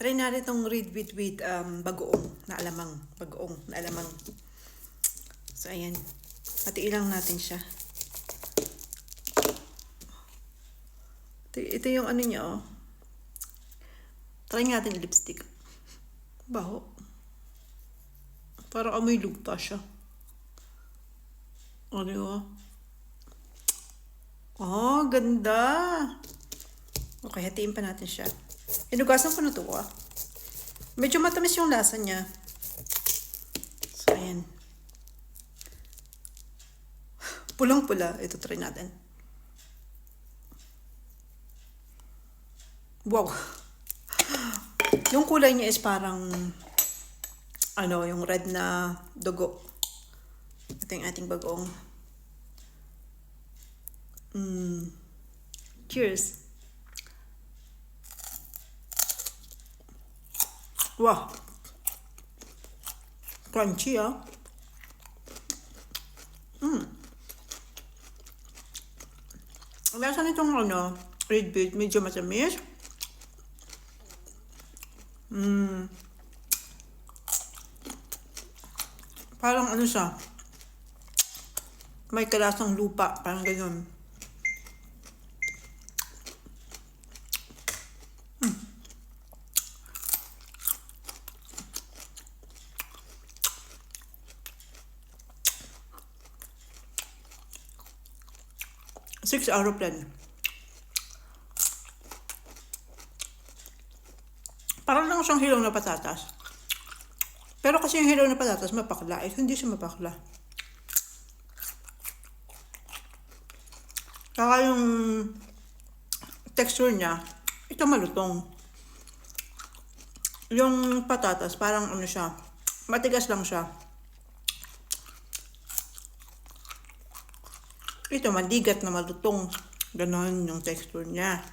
Try natin itong read with with um, bagoong na alamang. Bagoong na alamang. So, ayan. Hatiin lang natin siya. Ito, ito yung ano niya, oh. Try natin lipstick. Baho. Parang amoy lupa siya. O, di ba? Oh, ganda. Okay, hatiin pa natin siya. Inugasan ko na to, ah. Medyo matamis yung lasa niya. So, ayan. Pulang-pula. Ito, try natin. Wow. Yung kulay niya is parang ano, yung red na dugo. Ito yung ating bagong. Mm. Cheers. Wow. Crunchy ah. Mm. Lasa nitong ano, red beet, medyo matamis. Mm. Parang ano siya, may kalasang lupa, parang ganyan. 6 out of 10. Parang lang siyang hilaw na patatas. Pero kasi yung hilaw na patatas mapakla. Ito hindi siya mapakla. Saka yung texture niya, ito malutong. Yung patatas, parang ano siya, matigas lang siya. Ito, madigat na malutong. Ganon yung texture niya.